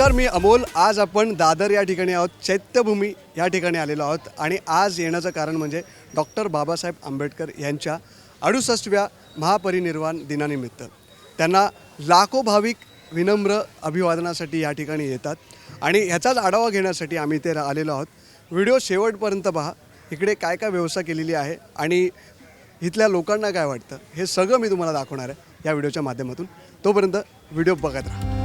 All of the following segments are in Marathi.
नमस्कार मी अमोल. आज आपण दादर या ठिकाणी आहोत चैत्यभूमी या ठिकाणी आलेलो आहोत आणि आज येण्याचं कारण म्हणजे डॉक्टर बाबासाहेब आंबेडकर यांच्या अडुसष्टव्या महापरिनिर्वाण दिनानिमित्त. त्यांना लाखो भाविक विनम्र अभिवादनासाठी या ठिकाणी येतात आणि ह्याचाच आढावा घेण्यासाठी आम्ही इथे रा- आलेलो आहोत. व्हिडिओ शेवटपर्यंत पहा. इकडे काय काय व्यवस्था केलेली आहे आणि इथल्या लोकांना काय वाटतं हे सगळं मी तुम्हाला दाखवणार आहे या व्हिडिओच्या माध्यमातून. तोपर्यंत व्हिडिओ बघत राहा.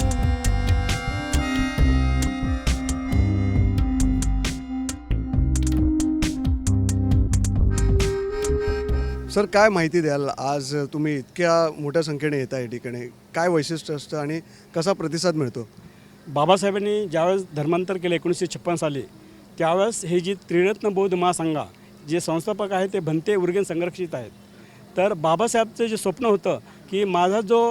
सर काय माहिती द्याल? आज तुम्ही इतक्या मोठ्या संख्येने येता या ठिकाणी. काय वैशिष्ट्य असतं आणि कसा प्रतिसाद मिळतो? बाबासाहेबांनी ज्यावेळेस धर्मांतर केलं एकोणीसशे छप्पन साली त्यावेळेस हे जी त्रिरत्न बौद्ध महासंघा जे संस्थापक आहेत ते भंते उर्गेन संरक्षित आहेत. तर बाबासाहेबचं जे स्वप्न होतं की माझा जो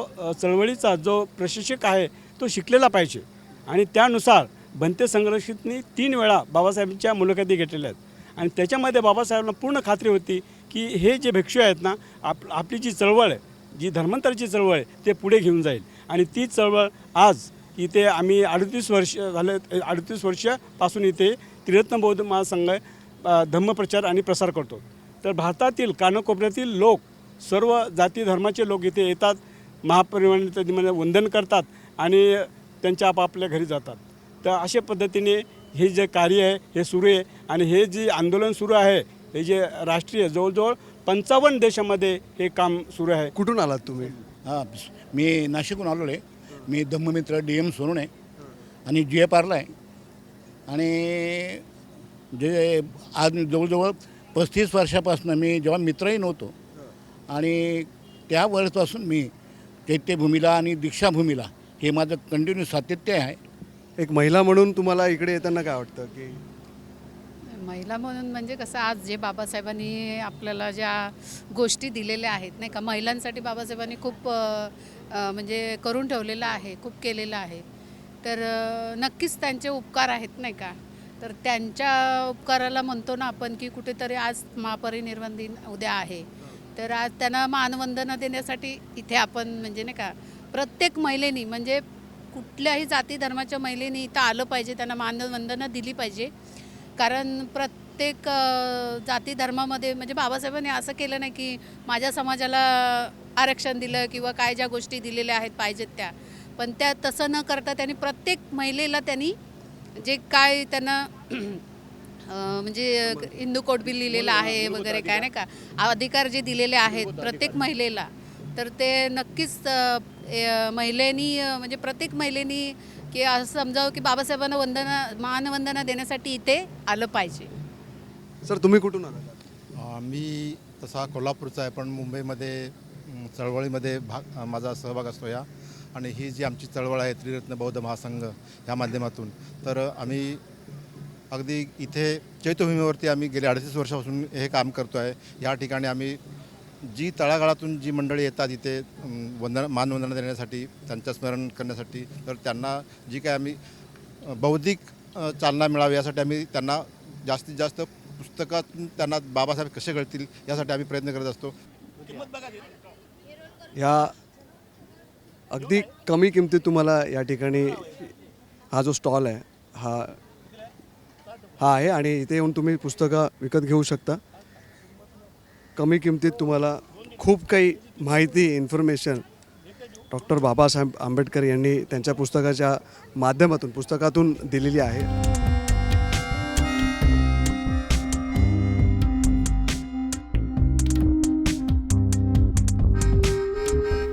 चळवळीचा जो प्रशिक्षक आहे तो शिकलेला पाहिजे. आणि त्यानुसार भंते संरक्षितनी तीन वेळा बाबासाहेबांच्या मुलाखती घेतलेल्या आहेत. आणि त्याच्यामध्ये बाबासाहेबांना पूर्ण खात्री होती की हे जे भिक्षू आहेत ना आप आपली जी चळवळ आहे जी धर्मांतराची चळवळ आहे ते पुढे घेऊन जाईल. आणि ती चळवळ आज इथे आम्ही अडतीस वर्ष झाले अडतीस वर्षापासून इथे त्रिरत्न बौद्ध महासंघ धम्मप्रचार आणि प्रसार करतो. तर भारतातील कानाकोपऱ्यातील लोक सर्व जाती धर्माचे लोक इथे येतात महापरिवहन वंदन करतात आणि त्यांच्या आपापल्या घरी जातात. तर अशा पद्धतीने हे जे कार्य आहे हे सुरू आहे आणि हे जे आंदोलन सुरू आहे हे जे राष्ट्रीय जवळजवळ पंचावन्न देशामध्ये हे काम सुरू आहे. कुठून आलात तुम्ही? हां मी नाशिकहून आलेलो आहे मी धम्ममित्र डी एम सोनून आणि जी ए पारला आहे. आणि जे आज जवळजवळ पस्तीस वर्षापासून मी जेव्हा मित्रही नव्हतो आणि त्या वेळेपासून मी चैत्यभूमीला आणि दीक्षाभूमीला हे माझं कंटिन्यू सातत्य आहे. एक महिला म्हणून तुम्हाला इकडे येताना काय वाटतं की महिला म्हणून म्हणजे कसं आज जे बाबासाहेबांनी आपल्याला ज्या गोष्टी दिलेल्या आहेत नाही का? महिलांसाठी बाबासाहेबांनी खूप म्हणजे करून ठेवलेलं आहे खूप केलेलं आहे. तर नक्कीच त्यांचे उपकार आहेत नाही का? तर त्यांच्या उपकाराला म्हणतो ना आपण की कुठेतरी आज महापरिनिर्वाण दिन उद्या आहे. तर आज त्यांना मानवंदना देण्यासाठी इथे आपण म्हणजे नाही का? प्रत्येक महिलेनी म्हणजे कुठल्याही जाती धर्माच्या महिलेनी इथं आलं पाहिजे त्यांना मानवंदना दिली पाहिजे. कारण प्रत्येक जाती धर्मामध्ये म्हणजे बाबासाहेबांनी असं केलं नाही की माझ्या समाजाला आरक्षण दिलं किंवा काय ज्या गोष्टी दिलेल्या आहेत पाहिजेत त्या. पण त्या तसं न करता त्यांनी प्रत्येक महिलेला त्यांनी जे काय त्यांना म्हणजे हिंदू कोड बिल लिहिलेलं आहे वगैरे काय नाही का? अधिकार जे दिलेले आहेत प्रत्येक महिलेला. तर ते नक्कीच महिलेनी म्हणजे प्रत्येक महिलेनी की असं समजावं की बाबासाहेबांना वंदना मानवंदना देण्यासाठी इथे आलं पाहिजे. सर तुम्ही कुठून आलात? अ, मी तसा कोल्हापूरचा आहे पण मुंबईमध्ये म, चळवळीमध्ये भाग माझा सहभाग असतो या. आणि ही जी आमची चळवळ आहे त्रिरत्न बौद्ध महासंघ या माध्यमातून तर अम्ही अगदी इथे चैत्यभूमीवरती आम्ही गेल्या अडतीस वर्षापासून हे काम करतो आहे या ठिकाणी आम्ही जी तळागाळातून जी मंडळी येतात इथे वंदना मानवंदना देण्यासाठी त्यांचं स्मरण करण्यासाठी तर त्यांना जी काय आम्ही बौद्धिक चालना मिळावी यासाठी आम्ही त्यांना जास्तीत जास्त पुस्तकातून त्यांना बाबासाहेब कसे कळतील यासाठी आम्ही प्रयत्न करत असतो. या अगदी कमी किमतीत तुम्हाला या ठिकाणी हा जो स्टॉल आहे हा हा आहे आणि इथे येऊन तुम्ही पुस्तकं विकत घेऊ शकता. कमी किमतीत तुम्हाला खूप काही माहिती इन्फॉर्मेशन डॉक्टर बाबासाहेब आंबेडकर यांनी त्यांच्या पुस्तकाच्या माध्यमातून पुस्तकातून दिलेली आहे.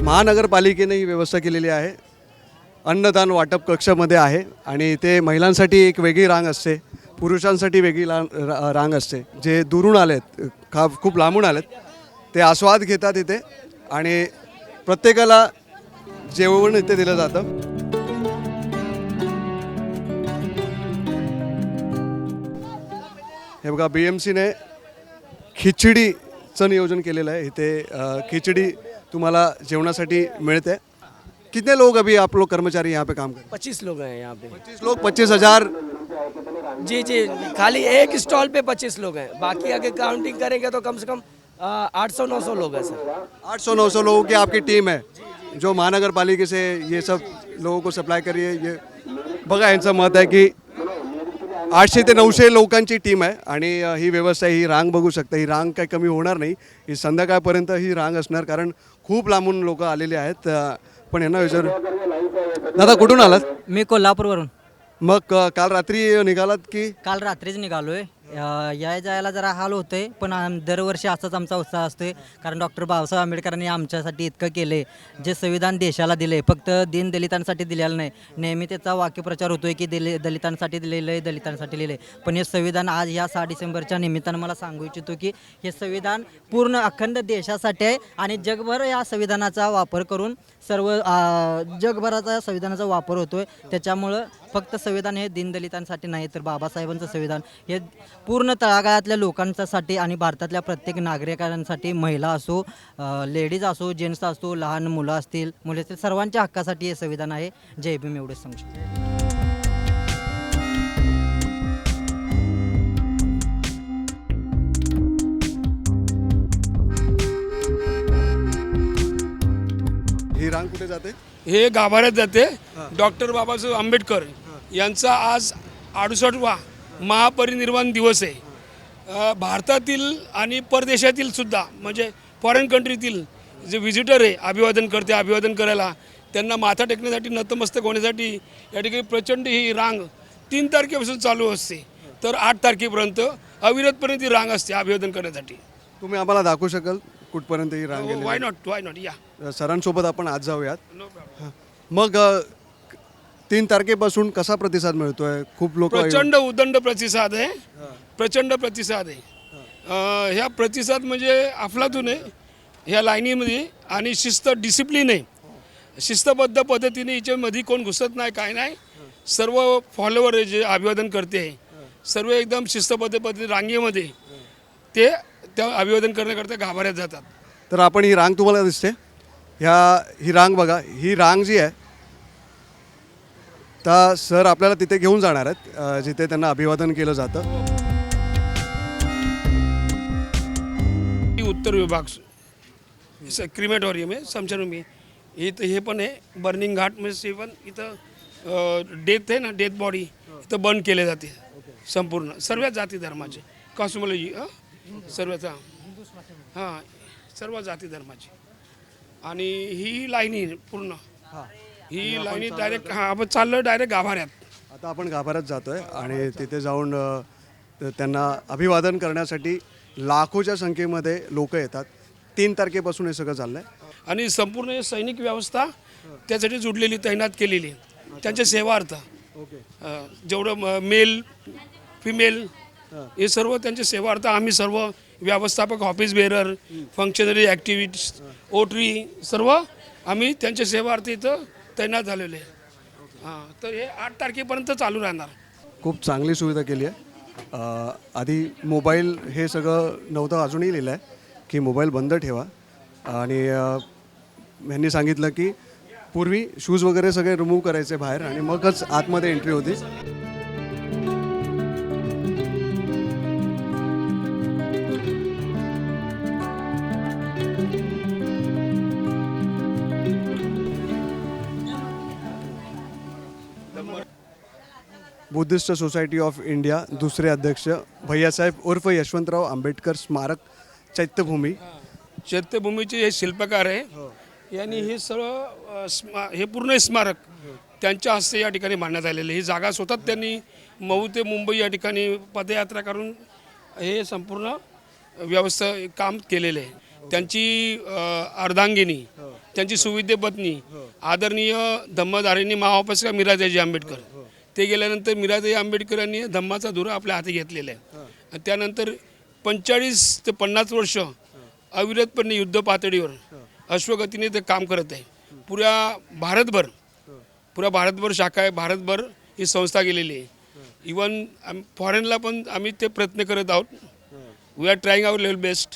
महानगरपालिकेने ही व्यवस्था केलेली आहे. अन्नदान वाटप कक्षामध्ये आहे आणि ते महिलांसाठी एक वेगळी रांग असते पुरुषांसाठी वेगळी रा- रांग असते जे दुरून आलेत खा खूप लांबून आलेत. ते आस्वाद घेतात इथे आणि प्रत्येकाला जेवण इथे दिलं जातं. हे बघा बी एम सीने खिचडीचं नियोजन केलेलं आहे. इथे खिचडी तुम्हाला जेवणासाठी मिळते. कितने लोग अभी आप लोग कर्मचारी यहाँ पे काम कर पच्चीस लोग हैं यहाँ पे। पच्चीस लोग पच्चीस हजार जी जी खाली एक स्टॉल पे पच्चीस लोग हैं। बाकी अगर काउंटिंग करेंगे तो कम से कम आठ सौ नौ सौ लोग हैं सर। आठ सौ नौ सौ लोगों की आपकी टीम है जो महानगर पालिका से ये सब लोगों को सप्लाई कर रही है ये बघा यांचं मत आहे की आठशे ते नऊशे लोकांची टीम आहे आणि ही व्यवस्था ही रांग बघू शकता ही रांग काही कमी होणार नाही. ही संध्याकाळपर्यंत ही रांग असणार कारण खूप लांबून लोक आलेले आहेत. पण यांना विचार दादा कुठून आलात? मी कोल्हापूरवरून. मग अ, काल रात्री निघालात की? काल रात्रीच निघालोय. याय या जायला जरा हाल होतोय पण आम- दरवर्षी असाच आमचा उत्साह असतोय. कारण डॉक्टर बाबासाहेब आंबेडकरांनी आमच्यासाठी इतकं केले जे संविधान देशाला दिले फक्त दिन दलितांसाठी दिलेलं नाही. नेहमी त्याचा वाक्यप्रचार होतोय की दिले दलितांसाठी दिलेलं आहे दलितांसाठी लिहिलं आहे पण हे संविधान आज ह्या सहा डिसेंबरच्या निमित्तानं मला सांगू इच्छितो की हे संविधान पूर्ण अखंड देशासाठी आहे आणि जगभर या संविधानाचा वापर करून सर्व अं, जगभराचा संविधानाचा वापर होतोय. त्याच्यामुळं फक्त संविधान हे दीनदलितांसाठी नाही तर बाबासाहेबांचं संविधान. हे पूर्ण तळागाळातल्या लोकांच्यासाठी आणि भारतातल्या प्रत्येक नागरिकांसाठी महिला असो लेडीज असो जेंट्स असो लहान मुलं असतील मुले असतील सर्वांच्या हक्कासाठी हे संविधान आहे. जय भीम एवढेच सांगू शकतो. ही रांग कुठे जाते? हे गाभाऱ्यात जाते. डॉक्टर बाबासाहेब आंबेडकर यांचा आज अडुसष्टवा महापरिनिर्वाण दिवस आहे. भारतातील आणि परदेशातील सुद्धा म्हणजे फॉरेन कंट्रीतील जे व्हिजिटर आहे अभिवादन करते अभिवादन करायला त्यांना माथा टेकण्यासाठी नतमस्तक होण्यासाठी या ठिकाणी प्रचंड ही रांग तीन तारखेपासून चालू असते. तर आठ तारखेपर्यंत अविरतपणे ती रांग असते अभिवादन करण्यासाठी. तुम्ही आम्हाला दाखवू शकाल कुठपर्यंत ही रांग वाय नॉट वाय नॉट या? सरांसोबत आपण आज जाऊयात. मग तीन तारखेपासून कसा प्रतिसाद मिळतोय? खूप लोक प्रचंड उदंड प्रतिसाद आहे. प्रचंड प्रतिसाद आहे. अं, ह्या प्रतिसाद म्हणजे अफलातून आहे. ह्या लाईनीमध्ये आणि शिस्त डिसिप्लिन आहे. शिस्तबद्ध पद्धतीने हिच्यामध्ये कोण घुसत नाही काय नाही. सर्व फॉलोवर आहे जे अभिवादन करते सर्व एकदम शिस्तबद्ध पद्धती रांगेमध्ये ते त्या अभिवादन करण्याकरता गाभाऱ्यात जातात. तर आपण ही रांग तुम्हाला दिसते. ह्या ही रांग बघा. ही रांग जी आहे तर सर आपल्याला तिथे घेऊन जाणार आहेत जिथे त्यांना अभिवादन केलं जातं. उत्तर विभाग क्रिमेटोरियम आहे समशनभूमी इथं हे पण आहे बर्निंग घाट म्हणजे पण इथं डेथ आहे ना डेथ बॉडी इथं बर्न केले जाते संपूर्ण. सर्व जाती धर्माचे. कॉस्मॉलॉजी सर्वच हां. हां सर्व जाती धर्माची. आणि ही लाईनी पूर्ण. ही लाईनी डायरेक्ट हां आपण चाललो डायरेक्ट गाभाऱ्यात. आता आपण गाभाऱ्यात जातोय आणि तिथे जाऊन अ, त- त्यांना अभिवादन करण्यासाठी लाखोच्या संख्येमध्ये लोक येतात. तीन तारखेपासून हे सगळं चाललंय. आणि संपूर्ण हे सैनिक व्यवस्था त्यासाठी जुडलेली तैनात केलेली त्यांच्या सेवार्थ. अं, जेवढं मेल फिमेल हे. सर्व त्यांच्या सेवार्थ आम्ही सर्व व्यवस्थापक ऑफिस बेरर फंक्शनरी ॲक्टिव्हिटीज ओटरी सर्व आम्ही त्यांच्या सेवार्थ इथं तैनात झालेले हां तर हे आठ तारखेपर्यंत चालू राहणार. खूप चांगली सुविधा केली आहे. आधी मोबाईल हे सगळं नव्हतं अजूनही लिहिलं आहे की मोबाईल बंद ठेवा. आणि ह्यांनी सांगितलं की पूर्वी शूज वगैरे सगळे रिमूव्ह करायचे बाहेर आणि मगच आतमध्ये एंट्री होती. बुद्धिस्ट सोसायटी ऑफ इंडिया दुसरे अध्यक्ष भैयासाहेब उर्फ यशवंतराव आंबेडकर स्मारक चैत्यभूमी. चैत्यभूमीचे हे शिल्पकार आहे. यांनी हे सर्व स्मा हे पूर्ण स्मारक त्यांच्या हस्ते या ठिकाणी बांधण्यात आलेले. ही जागा स्वतः त्यांनी मऊ ते मुंबई या ठिकाणी पदयात्रा करून हे संपूर्ण व्यवस्था काम केलेलं आहे. त्यांची अर्धांगिनी त्यांची सुविद्य पत्नी आदरणीय धम्मधारिणी महावापस का मीराजाजी आंबेडकर. ते गेल्यानंतर मीराजाई आंबेडकर यांनी धम्माचा धुरा आपल्या हाती घेतलेला आहे. आणि त्यानंतर पंचेचाळीस ते पन्नास वर्ष अविरतपणे युद्ध पातळीवर अश्वगतीने ते काम करत आहे. पुऱ्या भारतभर पुऱ्या भारतभर शाखा आहे भारतभर ही संस्था गेलेली आहे. इवन फॉरेनला पण आम्ही ते प्रयत्न करत आहोत. We are trying our level best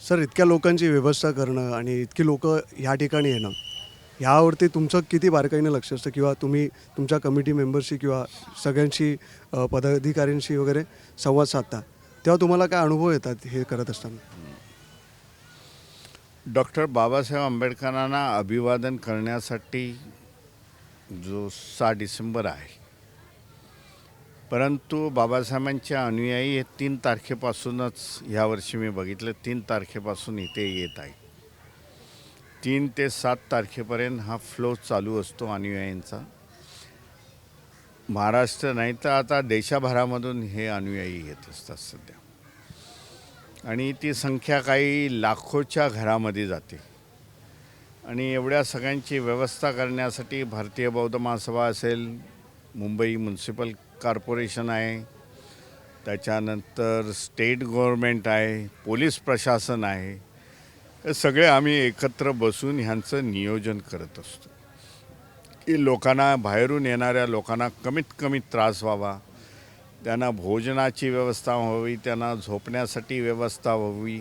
sir इतक्या लोकांची व्यवस्था करणं आणि इतकी लोक ह्या ठिकाणी येणं ह्यावरती तुमचं किती बारकाईनं लक्ष असतं? किंवा तुम्ही तुमच्या कमिटी मेंबरशी किंवा सगळ्यांशी पदाधिकाऱ्यांशी वगैरे संवाद साधता तेव्हा तुम्हाला काय अनुभव येतात हे करत असताना? डॉक्टर बाबासाहेब आंबेडकरांना अभिवादन करण्यासाठी जो सहा डिसेंबर आहे परंतु बाबासाहेबांचे अनुयायी हे तीन तारखेपासूनच ह्यावर्षी मी बघितलं तीन तारखेपासून इथे येत आहे तीन ते सात तारखेपर्यंत हा फ्लो चालू असतो अनुयायींचा. महाराष्ट्र नाही तर आता देशाभरामधून हे अनुयायी येत असतात सध्या. आणि ती संख्या काही लाखोच्या घरामध्ये जाते. आणि एवढ्या सगळ्यांची व्यवस्था करण्यासाठी भारतीय बौद्ध महासभा असेल मुंबई म्युन्सिपल कॉर्पोरेशन आहे त्याच्यानंतर स्टेट गव्हर्मेंट आहे पोलीस प्रशासन आहे सगळे आम्ही एकत्र बसून ह्यांचं नियोजन करत असतो. की लोकांना बाहेरून येणाऱ्या लोकांना कमीत कमी त्रास व्हावा. त्यांना भोजनाची व्यवस्था व्हावी त्यांना झोपण्यासाठी व्यवस्था व्हावी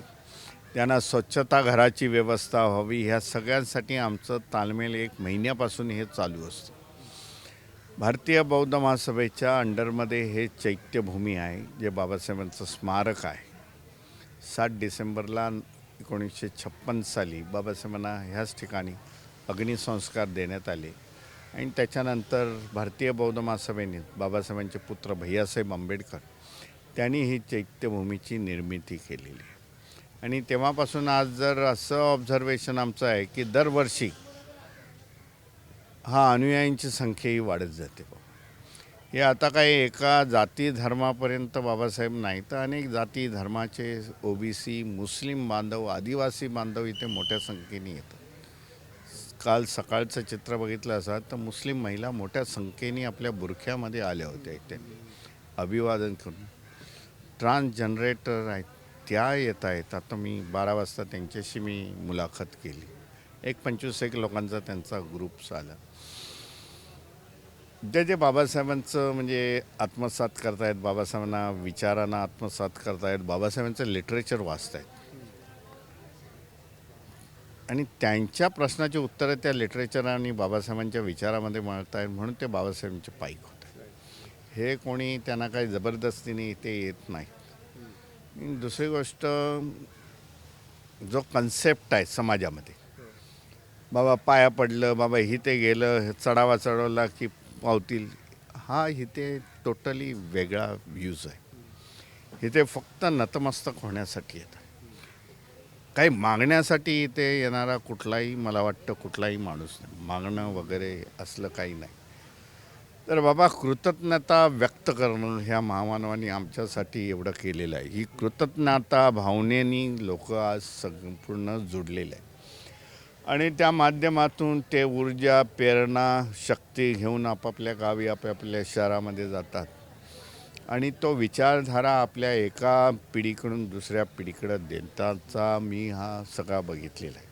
त्यांना स्वच्छता घराची व्यवस्था व्हावी ह्या सगळ्यांसाठी आमचं तालमेल एक महिन्यापासून हे चालू असतं. भारतीय बौद्ध महासभेच्या अंडरमध्ये हे चैत्यभूमी आहे जे बाबासाहेबांचं स्मारक आहे. सात डिसेंबरला एकोणीसशे छप्पन साली बाबासाहेबांना ह्याच ठिकाणी अग्निसंस्कार देण्यात आले आणि त्याच्यानंतर भारतीय बौद्ध महासभेने बाबासाहेबांचे पुत्र भैयासाहेब आंबेडकर त्यांनी ही चैत्यभूमीची निर्मिती केलेली आहे आणि तेव्हापासून आज जर असं ऑब्झर्वेशन आमचं आहे की दरवर्षी हा अनुयायींची संख्याही वाढत जाते बुवा. हे आता काही एका जाती धर्मापर्यंत बाबासाहेब नाही तर अनेक जाती धर्माचे ओबीसी मुस्लिम बांधव आदिवासी बांधव इथे मोठ्या संख्येने येतात. काल सकाळचं चित्र बघितलं असा तर मुस्लिम महिला मोठ्या संख्येने आपल्या बुरख्यामध्ये आल्या होत्या इथे. अभिवादन करून. ट्रान्सजनरेटर आहेत त्या येत आहेत आता मी बारा वाजता त्यांच्याशी मी मुलाखत केली. एक पंचवीस एक लोकांचा त्यांचा ग्रुप झाला. जे जे बाबासाहेबांचं म्हणजे आत्मसात करतायत बाबासाहेबांना विचारांना आत्मसात करतायत बाबासाहेबांचं लिटरेचर वाचतायत. आणि त्यांच्या प्रश्नाची उत्तरं त्या लिटरेचर आणि बाबासाहेबांच्या विचारामध्ये मांडतायत म्हणून ते बाबासाहेबांचे पाईक होत आहेत हे कोणी त्यांना काही जबरदस्तीने ते येत नाही. दुसरी गोष्ट जो कन्सेप्ट आहे समाजामध्ये. बाबा पाया पडलं बाबा इथे गेलं हे चढावा चढवला की पावतील. हा इथे टोटली वेगळा व्ह्यूज आहे. इथे फक्त नतमस्तक होण्यासाठी येतं. काही मागण्यासाठी इथे येणारा कुठलाही मला वाटतं कुठलाही माणूस नाही. मागणं वगैरे असलं काही नाही. तर बाबा कृतज्ञता व्यक्त करणं ह्या महामानवानी आमच्यासाठी एवढं केलेलं आहे. ही कृतज्ञता भावनेनी लोक आज संपूर्ण जुडलेले आहे आणि त्या माध्यमातून ते ऊर्जा प्रेरणा शक्ती घेऊन आपापल्या गावी आपापल्या शहरामध्ये जातात. आणि तो विचारधारा आपल्या एका पिढीकडून दुसऱ्या पिढीकडं देताचा मी हा सगळा बघितलेला आहे.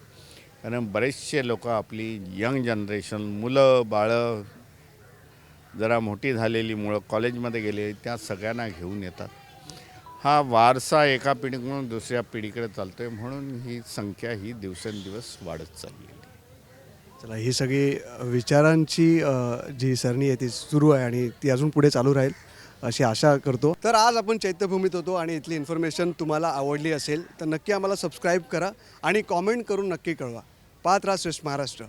कारण बरेचसे लोक आपली यंग जनरेशन मुलं बाळं जरा मोठी झालेली मुळं कॉलेजमध्ये गेले त्या सगळ्यांना घेऊन येतात. हा वारसा एका पिढीकडून दुसऱ्या पिढीकडे चालतो आहे म्हणून ही संख्या ही दिवसेंदिवस वाढत चालली आहे. चला ही सगळी विचारांची जी सरणी आहे ती सुरू आहे आणि ती अजून पुढे चालू राहील अशी आशा करतो. तर आज आपण चैत्यभूमीत होतो आणि इथली इन्फॉर्मेशन तुम्हाला आवडली असेल तर नक्की आम्हाला सबस्क्राईब करा आणि कॉमेंट करून नक्की कळवा. पाच रास श्रेष्ठ महाराष्ट्र.